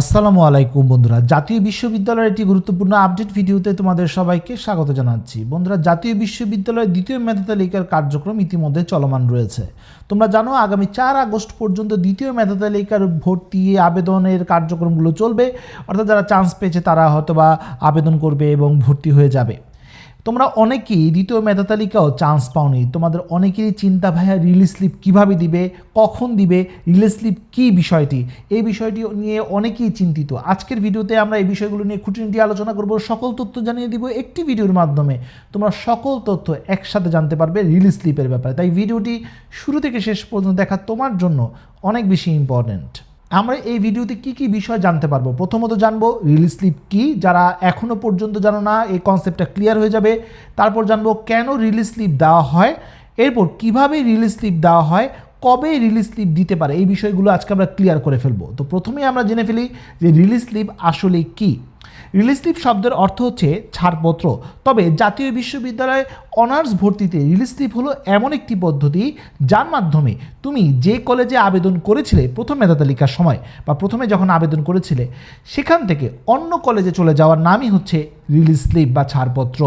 আসসালামু আলাইকুম বন্ধুরা। জাতীয় বিশ্ববিদ্যালয়ের একটি গুরুত্বপূর্ণ আপডেট ভিডিওতে তোমাদের সবাইকে স্বাগত জানাচ্ছি। বন্ধুরা, জাতীয় বিশ্ববিদ্যালয়ের দ্বিতীয় মেধা তালিকার কার্যক্রম ইতিমধ্যে চলমান রয়েছে। তোমরা জানো, আগামী চার আগস্ট পর্যন্ত দ্বিতীয় মেধা তালিকার ভর্তি আবেদনের কার্যক্রমগুলো চলবে। অর্থাৎ যারা চান্স পেয়েছে, তারা হয়তোবা আবেদন করবে এবং ভর্তি হয়ে যাবে। তোমরা অনেকেই দ্বিতীয় মেধা তালিকাও চান্স পাওনি। তোমাদের অনেকেরই চিন্তা ভাইয়া রিলিজ স্লিপ কীভাবে দিবে, কখন দিবে রিলিজ স্লিপ কী বিষয়টি, এই বিষয়টি নিয়ে অনেকেই চিন্তিত। আজকের ভিডিওতে আমরা এই বিষয়গুলো নিয়ে খুঁটিনাটি আলোচনা করব। সকল তথ্য জানিয়ে দিব একটি ভিডিওর মাধ্যমে। তোমরা সকল তথ্য একসাথে জানতে পারবে রিলিজ স্লিপের ব্যাপারে। তাই ভিডিওটি শুরু থেকে শেষ পর্যন্ত দেখা তোমার জন্য অনেক বেশি ইম্পর্ট্যান্ট আমরা এই ভিডিওতে কি কি বিষয় জানতে পারব? প্রথমত জানব রিলিজ স্লিপ কি, যারা এখনও পর্যন্ত জানো না, এই কনসেপ্টটা ক্লিয়ার হয়ে যাবে। তারপর জানব কেন রিলিজ স্লিপ দেওয়া হয়, এরপর কীভাবে রিলিজ স্লিপ দেওয়া হয়, কবে রিলিজ স্লিপ দিতে পারে, এই বিষয়গুলো আজকে আমরা ক্লিয়ার করে ফেলব। তো প্রথমেই আমরা জেনে ফেলি যে রিলিজ স্লিপ আসলে কি। রিলিজ স্লিপ শব্দের অর্থ হচ্ছে ছাড়পত্র। তবে জাতীয় বিশ্ববিদ্যালয়ে অনার্স ভর্তিতে রিলিজ স্লিপ হলো এমন একটি পদ্ধতি যার মাধ্যমে তুমি যে কলেজে আবেদন করেছিলে প্রথম মেধা তালিকার সময় বা প্রথমে যখন আবেদন করেছিলে, সেখান থেকে অন্য কলেজে চলে যাওয়ার নামই হচ্ছে রিলিজ স্লিপ বা ছাড়পত্র।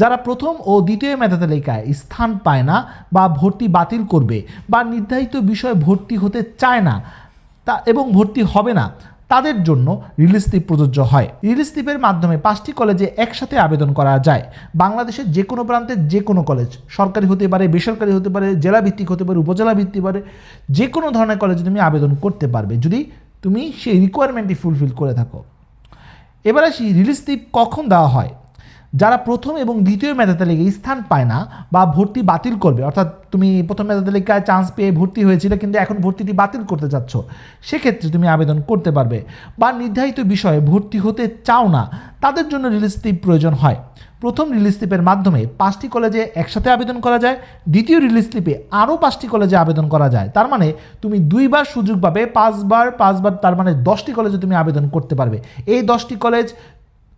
যারা প্রথম ও দ্বিতীয় মেধা তালিকায় স্থান পায় না বা ভর্তি বাতিল করবে বা নির্ধারিত বিষয়ে ভর্তি হতে চায় না তা এবং ভর্তি হবে না তাদের জন্য রিলিজ স্লিপ প্রযোজ্য হয়। রিলিজ স্লিপের মাধ্যমে পাঁচটি কলেজে একসাথে আবেদন করা যায়। বাংলাদেশের যে কোনো প্রান্তে যে কোনো কলেজ, সরকারি হতে পারে, বেসরকারি হতে পারে জেলা ভিত্তিক হতে পারে, উপজেলা ভিত্তিক পারে, যে কোনো ধরনের কলেজে তুমি আবেদন করতে পারবে। যদি তুমি সেই রিকোয়ারমেন্টটি ফুলফিল করে থাকো। এবার আসি, রিলিজ স্লিপ কখন দেওয়া হয়? যারা প্রথম এবং দ্বিতীয় মেধা তালিকায় স্থান পায় না বা ভর্তি বাতিল করবে, অর্থাৎ তুমি প্রথম মেধা তালিকায় চান্স পেয়ে ভর্তি হয়েছিলে, কিন্তু এখন ভর্তিটি বাতিল করতে চাচ্ছ, সেক্ষেত্রে তুমি আবেদন করতে পারবে। বা নির্ধারিত বিষয়ে ভর্তি হতে চাও না, তাদের জন্য রিলিজ স্লিপ প্রয়োজন হয়। প্রথম রিলিজ স্লিপের মাধ্যমে পাঁচটি কলেজে একসাথে আবেদন করা যায়, দ্বিতীয় রিলিজ স্লিপে আরও পাঁচটি কলেজে আবেদন করা যায়। তার মানে তুমি দুইবার সুযোগ পাবে, পাঁচবার পাঁচবার, তার মানে দশটি কলেজে তুমি আবেদন করতে পারবে। এই দশটি কলেজ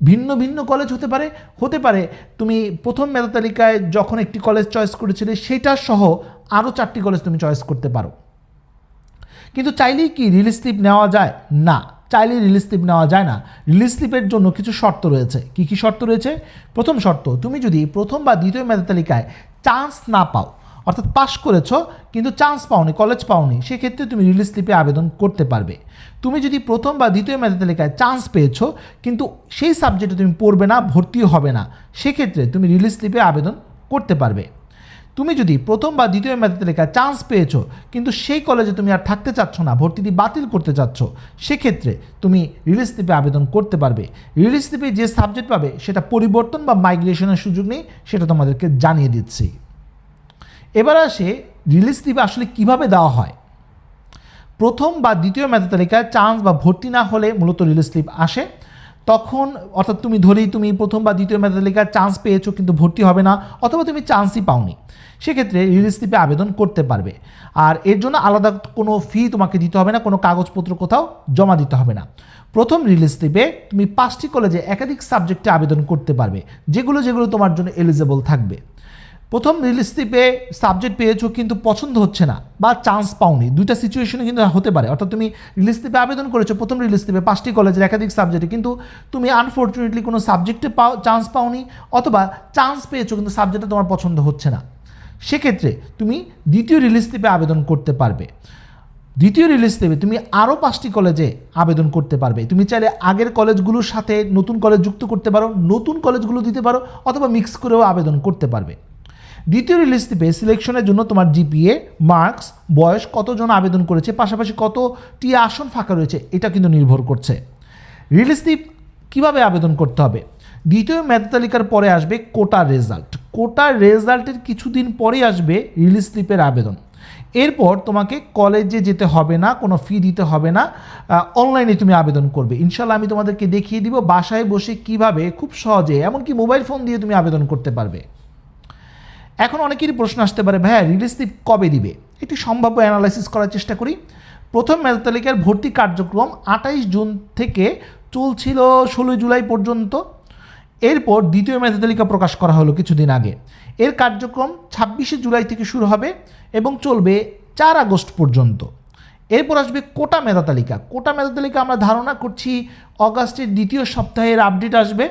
ভিন্ন ভিন্ন কলেজ হতে পারে হতে পারে তুমি প্রথম মেধা তালিকায় যখন একটি কলেজ চয়েস করেছিলে সেটা সহ আরও চারটি কলেজ তুমি চয়েস করতে পারো। কিন্তু চাইলেই কি রিলিজ স্লিপ নেওয়া যায়? না, চাইলেই রিলিজ স্লিপ নেওয়া যায় না। রিলিজ স্লিপের জন্য কিছু শর্ত রয়েছে। কি কি শর্ত রয়েছে? প্রথম শর্ত, তুমি যদি প্রথম বা দ্বিতীয় মেধা তালিকায় চান্স না পাও অর্থাৎ পাশ করেছ, কিন্তু চান্স পাওনি কলেজ পাওনি, সেক্ষেত্রে তুমি রিলিজ স্লিপে আবেদন করতে পারবে। তুমি যদি প্রথম বা দ্বিতীয় মেধা তালিকায় চান্স পেয়েছ, কিন্তু সেই সাবজেক্টে তুমি পড়বে না, ভর্তিও হবে না, সেক্ষেত্রে তুমি রিলিজ স্লিপে আবেদন করতে পারবে। তুমি যদি প্রথম বা দ্বিতীয় মেধা তালিকায় চান্স পেয়েছ, কিন্তু সেই কলেজে তুমি আর থাকতে চাচ্ছ না, ভর্তিটি বাতিল করতে চাচ্ছ, সেক্ষেত্রে তুমি রিলিজ স্লিপে আবেদন করতে পারবে। রিলিজ স্লিপে যে সাবজেক্ট পাবে, সেটা পরিবর্তন বা মাইগ্রেশনের সুযোগ নেই, সেটা তোমাদেরকে জানিয়ে দিচ্ছি। এবার আসে রিলিজ স্লিপ আসলে কীভাবে দেওয়া হয়। প্রথম বা দ্বিতীয় মেধা তালিকায় চান্স বা ভর্তি না হলে মূলত রিলিজ স্লিপ আসে। তখন অর্থাৎ তুমি ধরেই তুমি প্রথম বা দ্বিতীয় মেধা তালিকায় চান্স পেয়েছ কিন্তু ভর্তি হবে না অথবা তুমি চান্সই পাওনি। সেক্ষেত্রে রিলিজ স্লিপে আবেদন করতে পারবে। আর এর জন্য আলাদা কোনো ফি তোমাকে দিতে হবে না, কোনো কাগজপত্র কোথাও জমা দিতে হবে না। প্রথম রিলিজ স্লিপে তুমি পাঁচটি কলেজে একাধিক সাবজেক্টে আবেদন করতে পারবে, যেগুলো যেগুলো তোমার জন্য এলিজেবল থাকবে। প্রথম রিলিজ স্লিপে সাবজেক্ট পেয়েছ কিন্তু পছন্দ হচ্ছে না বা চান্স পাওনি। দুইটা সিচুয়েশনে কিন্তু হতে পারে। অর্থাৎ তুমি রিলিজ স্লিপে আবেদন করেছ, প্রথম রিলিজ স্লিপে পাঁচটি কলেজের একাধিক সাবজেক্টে কিন্তু তুমি আনফর্চুনেটলি কোনো সাবজেক্টে পাও চান্স পাওনি অথবা চান্স পেয়েছ কিন্তু সাবজেক্টটা তোমার পছন্দ হচ্ছে না। সেক্ষেত্রে তুমি দ্বিতীয় রিলিজ স্লিপে আবেদন করতে পারবে। দ্বিতীয় রিলিজ দেবে তুমি আরও পাঁচটি কলেজে আবেদন করতে পারবে। তুমি চাইলে আগের কলেজগুলোর সাথে নতুন কলেজ যুক্ত করতে পারো, নতুন কলেজগুলো দিতে পারো অথবা মিক্স করেও আবেদন করতে পারবে। দ্বিতীয় রিলিজ দিবে সিলেকশনের জন্য তোমার জিপিএ মার্কস বয়স, কতজন আবেদন করেছে, পাশাপাশি কতটি আসন ফাঁকা রয়েছে, এটা কিন্তু নির্ভর করছে। রিলিজ স্লিপ কীভাবে আবেদন করতে হবে? দ্বিতীয় মেধা তালিকার পরে আসবে কোটার রেজাল্ট কোটার রেজাল্টের কিছুদিন পরে আসবে রিলিজ স্লিপের আবেদন। এরপর তোমাকে কলেজে যেতে হবে না, কোনো ফি দিতে হবে না অনলাইনে তুমি আবেদন করবে। ইনশাল্লাহ আমি তোমাদেরকে দেখিয়ে দিব বাসায় বসে কীভাবে, খুব সহজে, এমনকি মোবাইল ফোন দিয়ে তুমি আবেদন করতে পারবে। এখন অনেকেরই প্রশ্ন আসতে পারে, ভাইয়া রিলিজ স্লিপ কবে দিবে? একটি সম্ভাব্য অ্যানালাইসিস করার চেষ্টা করি। প্রথম মেধা তালিকার ভর্তি কার্যক্রম আঠাইশ জুন থেকে চলছিল ষোলোই জুলাই পর্যন্ত। এরপর দ্বিতীয় মেধা তালিকা প্রকাশ করা হলো কিছুদিন আগে। এর কার্যক্রম ছাব্বিশে জুলাই থেকে শুরু হবে এবং চলবে চার আগস্ট পর্যন্ত। এরপর আসবে কোটা মেধা তালিকা। কোটা মেধা তালিকা আমরা ধারণা করছি, অগাস্টের দ্বিতীয় সপ্তাহের আপডেট আসবে।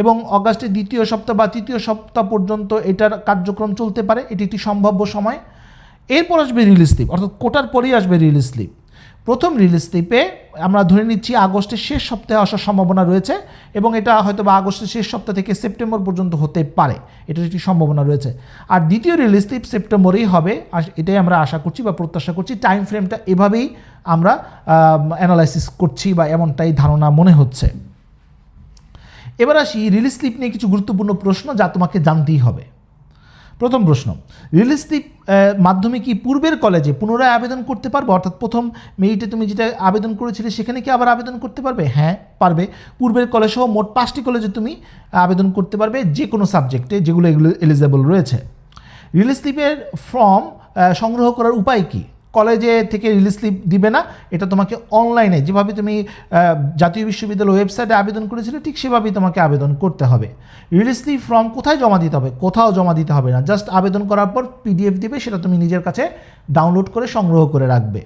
এবং অগাস্টের দ্বিতীয় সপ্তাহ বা তৃতীয় সপ্তাহ পর্যন্ত এটার কার্যক্রম চলতে পারে। এটি একটি সম্ভাব্য সময়। এরপর আসবে রিলিজ স্লিপ অর্থাৎ কোটার পরেই আসবে রিলিজ স্লিপ প্রথম রিলিজ স্লিপে আমরা ধরে নিচ্ছি আগস্টের শেষ সপ্তাহে আসার সম্ভাবনা রয়েছে এবং এটা হয়তো বা আগস্টের শেষ সপ্তাহ থেকে সেপ্টেম্বর পর্যন্ত হতে পারে। এটার একটি সম্ভাবনা রয়েছে। আর দ্বিতীয় রিলিজ স্লিপ সেপ্টেম্বরেই হবে। এটাই আমরা আশা করছি বা প্রত্যাশা করছি। টাইম ফ্রেমটা এভাবেই আমরা অ্যানালাইসিস করছি বা এমনটাই ধারণা মনে হচ্ছে। এবার আসি রিলিজ স্লিপ নিয়ে কিছু গুরুত্বপূর্ণ প্রশ্ন যা তোমাকে জানতেই হবে। প্রথম প্রশ্ন রিলিজ স্লিপ মাধ্যমে কি পূর্বের কলেজে পুনরায় আবেদন করতে পারবে? অর্থাৎ প্রথম মেরিটে তুমি যেটা আবেদন করেছিলে সেখানে কি আবার আবেদন করতে পারবে? হ্যাঁ পারবে। পূর্বের কলেজ সহ মোট পাঁচটি কলেজে তুমি আবেদন করতে পারবে যে কোনো সাবজেক্টে যেগুলো এগুলো এলিজেবল রয়েছে। রিলিজ স্লিপের ফর্ম সংগ্রহ করার উপায় কি? কলেজে থেকে রিলিজ স্লিপ দিবে না, এটা তোমাকে অনলাইনে যেভাবে তুমি জাতীয় বিশ্ববিদ্যালয় ওয়েবসাইটে আবেদন করেছিলে, ঠিক সেভাবেই তোমাকে আবেদন করতে হবে। রিলিজ স্লিপ ফর্ম কোথায় জমা দিতে হবে, কোথাও জমা দিতে হবে না জাস্ট আবেদন করার পর পিডিএফ দিবে, সেটা তুমি নিজের কাছে ডাউনলোড করে সংগ্রহ করে রাখবে।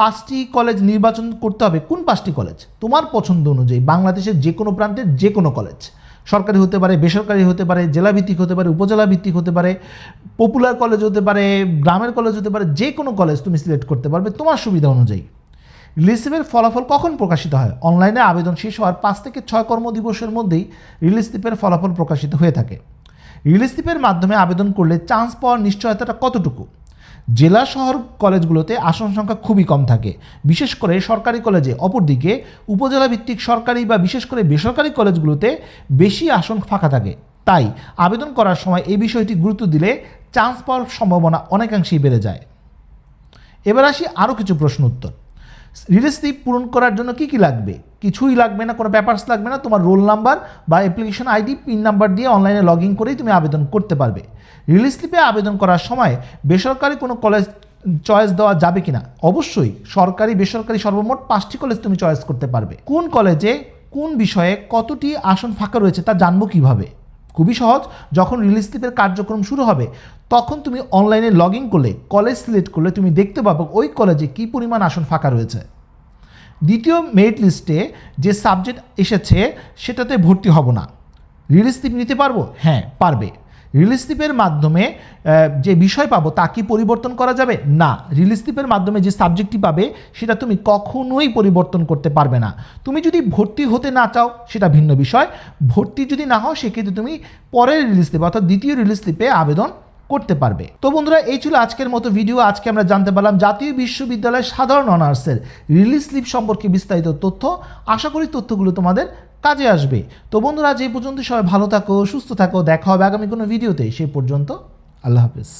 পাঁচটি কলেজ নির্বাচন করতে হবে, কোন পাঁচটি কলেজ তোমার পছন্দ অনুযায়ী, বাংলাদেশের যে কোনো প্রান্তের যে কোনো কলেজ সরকারি হতে পারে, বেসরকারি হতে পারে জেলা ভিত্তিক হতে পারে উপজেলা ভিত্তিক হতে পারে পপুলার কলেজ হতে পারে, গ্রামের কলেজ হতে পারে, যে কোনো কলেজ তুমি সিলেক্ট করতে পারবে তোমার সুবিধা অনুযায়ী। রিলিজ ফলাফল কখন প্রকাশিত হয়? অনলাইনে আবেদন শেষ হওয়ার পাঁচ থেকে ছয় কর্মদিবসের মধ্যেই রিলিজ স্লিপের ফলাফল প্রকাশিত হয়ে থাকে। রিলিজ স্লিপের মাধ্যমে আবেদন করলে চান্স পাওয়ার নিশ্চয়তাটা কতটুকু? জেলা শহর কলেজগুলোতে আসন সংখ্যা খুবই কম থাকে। বিশেষ করে সরকারি কলেজে। অপরদিকে, উপজেলা ভিত্তিক সরকারি বা বিশেষ করে বেসরকারি কলেজগুলোতে বেশি আসন ফাঁকা থাকে। তাই, আবেদন করার সময় এই বিষয়টি গুরুত্ব দিলে চান্স পাওয়ার সম্ভাবনা অনেকাংশেই বেড়ে যায়। এবার আসি আরও কিছু প্রশ্ন উত্তর। রিলিজ স্লিপ পূরণ করার জন্য কি কি লাগবে? কিছুই লাগবে না, কোনো পেপারস লাগবে না, তোমার রোল নাম্বার বা অ্যাপ্লিকেশন আইডি পিন নাম্বার দিয়ে অনলাইনে লগ ইন করেই তুমি আবেদন করতে পারবে। রিলিজ স্লিপে আবেদন করার সময় বেসরকারি কোনো কলেজ চয়েস দেওয়া যাবে কিনা? অবশ্যই সরকারি, বেসরকারি সর্বমোট পাঁচটি কলেজ তুমি চয়েস করতে পারবে। কোন কলেজে কোন বিষয়ে কতটি আসন ফাঁকা রয়েছে তা জানব কীভাবে? খুবই সহজ। যখন রিলিজ স্লিপের কার্যক্রম শুরু হবে, তখন তুমি অনলাইনে লগ ইন করলে কলেজ সিলেক্ট করলে তুমি দেখতে পাবো ওই কলেজে কী পরিমাণ আসন ফাঁকা রয়েছে। দ্বিতীয় মেরিট লিস্টে যে সাবজেক্ট এসেছে, সেটাতে ভর্তি হব না। রিলিজ স্লিপ নিতে পারব? হ্যাঁ পারবে। রিলিজ স্লিপের মাধ্যমে যে বিষয় পাবো তা কি পরিবর্তন করা যাবে? না। রিলিজ স্লিপের মাধ্যমে যে সাবজেক্টটি পাবে, সেটা তুমি কখনোই পরিবর্তন করতে পারবে না। তুমি যদি ভর্তি হতে না চাও, সেটা ভিন্ন বিষয়। ভর্তি যদি না হও, সেক্ষেত্রে তুমি পরের রিলিজ অর্থাৎ দ্বিতীয় রিলিজ স্লিপে আবেদন করতে পারবে। তো বন্ধুরা, এই ছিল আজকের মতো ভিডিও। আজকে আমরা জানতে পারলাম জাতীয় বিশ্ববিদ্যালয়ের সাধারণ অনার্সের রিলিজ স্লিপ সম্পর্কে বিস্তারিত তথ্য। আশা করি তথ্যগুলো তোমাদের কাজে আসবে। তো বন্ধুরা যে পর্যন্ত সবাই ভালো থাকো, সুস্থ থাকো। দেখা হবে আগামী কোনো ভিডিওতে। সে পর্যন্ত আল্লাহ হাফেজ।